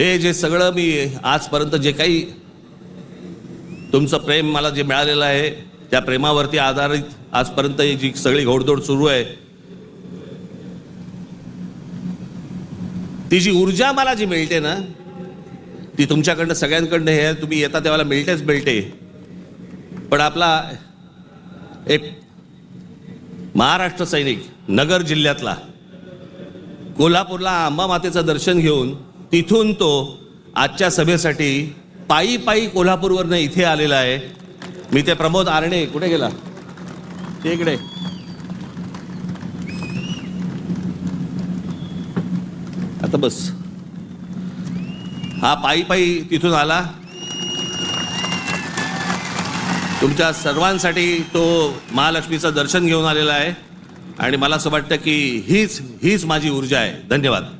हे जे सगळं मी आजपर्यंत जे काही तुमचं प्रेम मला जे मिळालेलं आहे त्या प्रेमावरती आधारित आजपर्यंत ही जी सगळी घोडदौड सुरू आहे ती जी ऊर्जा मला जी मिळते ना ती तुमच्याकडनं सगळ्यांकडनं हे तुम्ही येता तेव्हा मिळतेच मिळते. पण आपला एक महाराष्ट्र सैनिक नगर जिल्ह्यातला कोल्हापूरला आंबा मातेचं दर्शन घेऊन तिथून तो आजच्या सभेसाठी पायी पायी कोल्हापूरवरनं इथे आलेला आहे. मी ते प्रमोद आरणे कुठे गेला? ते इकडे. आता बस. हा पायी पायी तिथून आला. तुमच्या सर्वांसाठी तो महालक्ष्मीचं दर्शन घेऊन आलेला आहे. आणि मला असं वाटतं की हीच हीच माझी ऊर्जा आहे. धन्यवाद.